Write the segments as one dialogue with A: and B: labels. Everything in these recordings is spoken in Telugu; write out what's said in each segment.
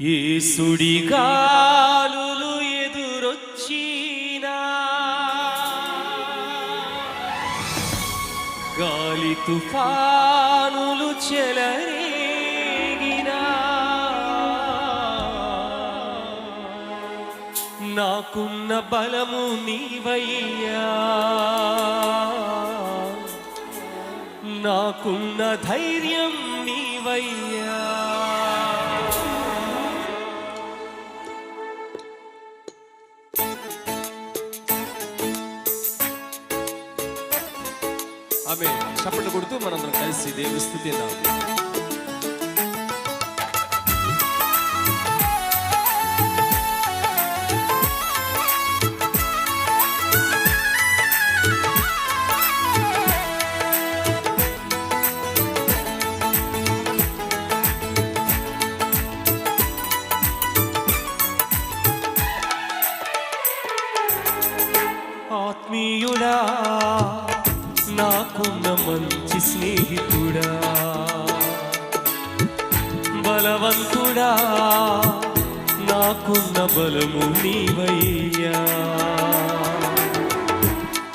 A: ఏ సుడిగాలులు ఎదురొచ్చినా గాలి తుఫానులు చెలరేగినా నాకున్న బలము నీవయ్యా. నాకున్న ధైర్యం నీవయ్యా. ఆమె చప్పట్లు కొడుతూ మనందరం కలిసి దేవుని స్థుతి బలవంతుడా? నాకున్న బలము నీవయ్యా.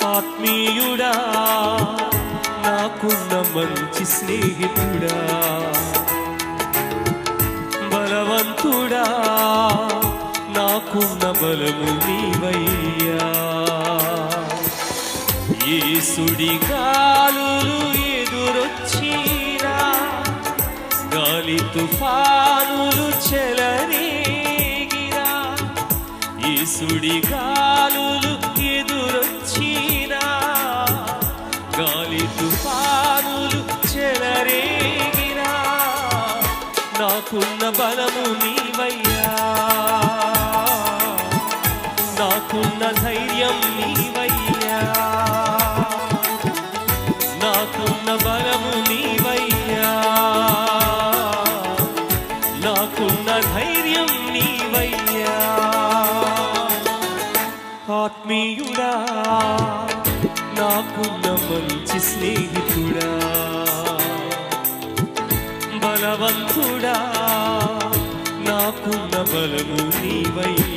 A: ఆత్మీయుడా నాకున్న మంచి స్నేహితుడా. బలవంతుడా నాకున్న బలము నీవయ్యా. ఈ తుఫానులు చెలరేగినా ఈ సుడిగాలులు ఎదురొచ్చినా. గాలి తుఫానులు చెలరేగినా నాకున్న బలము నీవయ్యా. నాకున్న ధైర్యం నీవయ్యా. స్నేహితుడా? బలవంతుడా? నాకున్న బలము నీవయ్యా.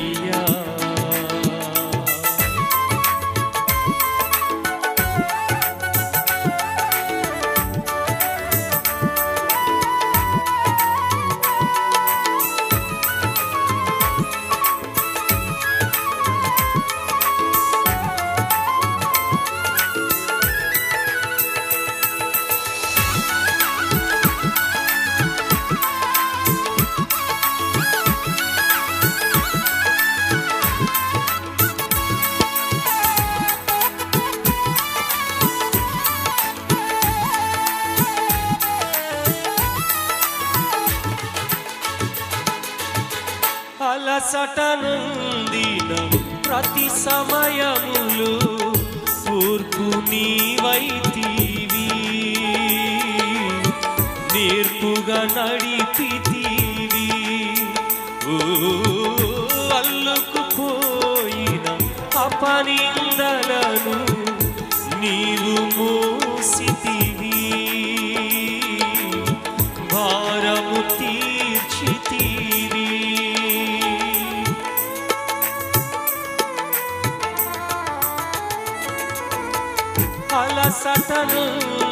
A: దినం ప్రతి సమయములు కూర్పు నీవైతీవి. నేర్పుగా నడిపి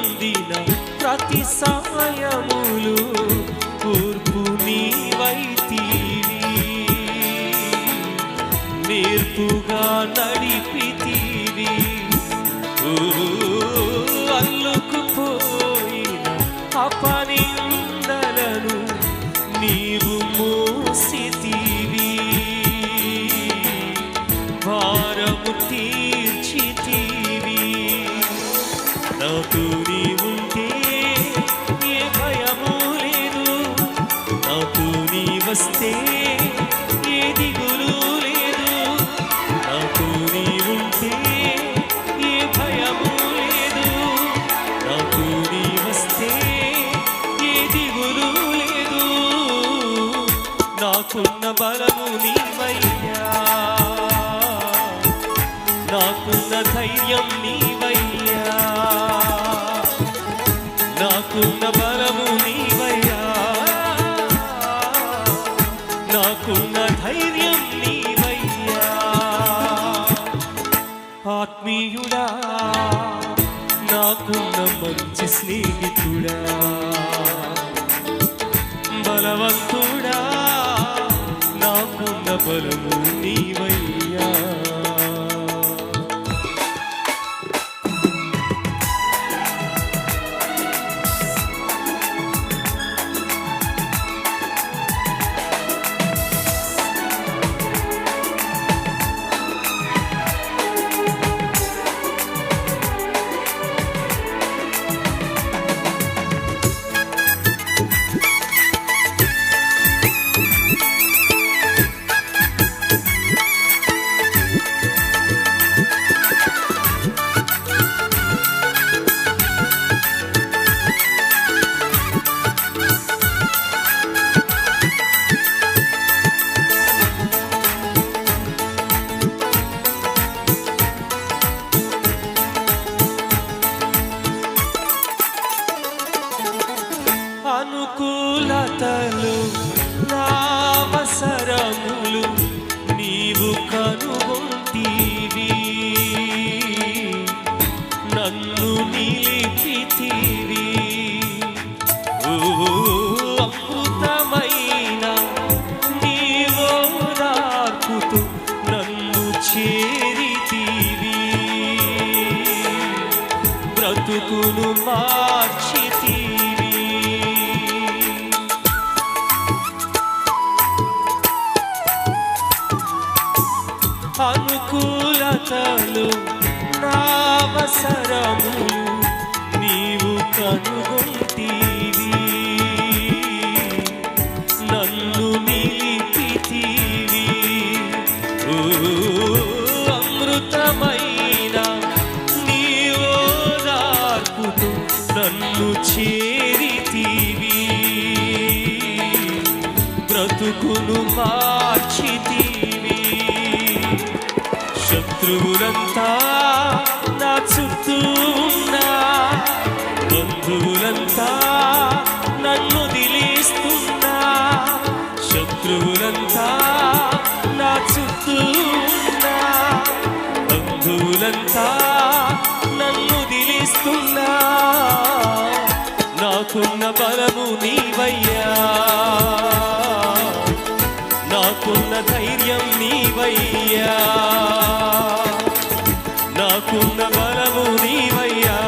A: అందిన ప్రతి సమయములు కూర్పు నీవైతీవి నేర్పుగా నడిపితీవి ఊ వస్తే ఏ దిగులు లేదు. నాతో నీ ఉంటే ఏ భయము లేదు. నాతో నీ వస్తే ఏ దిగులు లేదు. నాకున్న బలము నీవయ్యా. నాకున్న ధైర్యం నీవయ్యా. నాకున్న బలం ఆత్మీయుడా నాకున్న మంచి స్నేహితుడా బలవంతుడా నాకున్న బలము నీవై బ్రతుకును మార్చితివి. అనుకూలతలు నావసరము నీవు కను బ్రతుకును మార్చితీవి. శత్రువులంతా నా చుట్టూ ఉన్నా. బంధువులంతా నన్ను దిలిస్తున్నా శత్రువులంతా నా చుట్టూ ఉన్నా. బంధువులంతా నన్ను దిలిస్తున్నా నాకున్న బలము నీవయ్యా. నాకున్న ధైర్యం నీవయ్యా. నాకున్న బలము నీవయ్యా.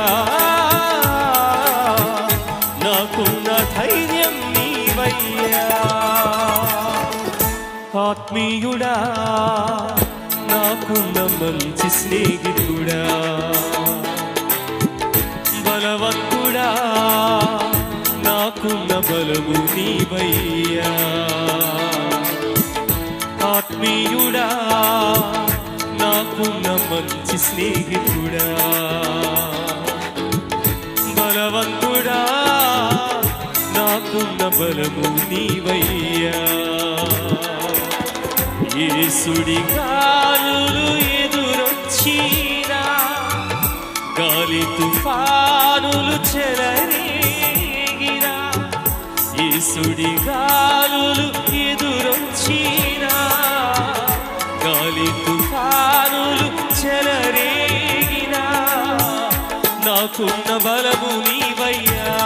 A: నాకున్న ధైర్యం నీవయ్యా. ఆత్మీయుడా నాకున్న మంచి స్నేహితుడా. స్నేహితుడా బలవంతుడా? నాకున్న బలము నీవయ్యా. యేసుడి కాలు ఎదురొచ్చినా గాలి తుఫానులు చెలరేగిరా యేసుడి కాలు ఎదురొచ్చినా నాకున్న బలము నీవయ్యా.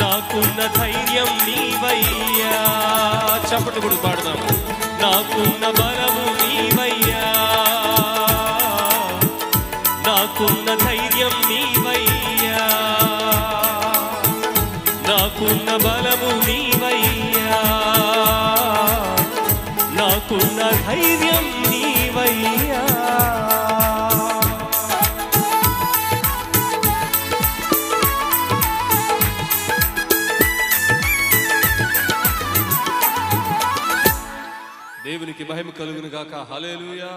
A: నాకున్న ధైర్యం నీవయ్యా. చప్పట్లు కూడా పాడదాం. నాకున్న బలము నీవయ్యా. నాకున్న ధైర్యం నీవయ్యా. నాకున్న బలము నీవయ్యా. నాకున్న ధైర్యం నీవయ్యా. దేవునికి మహిమ కలుగును గాక. హలేలుయా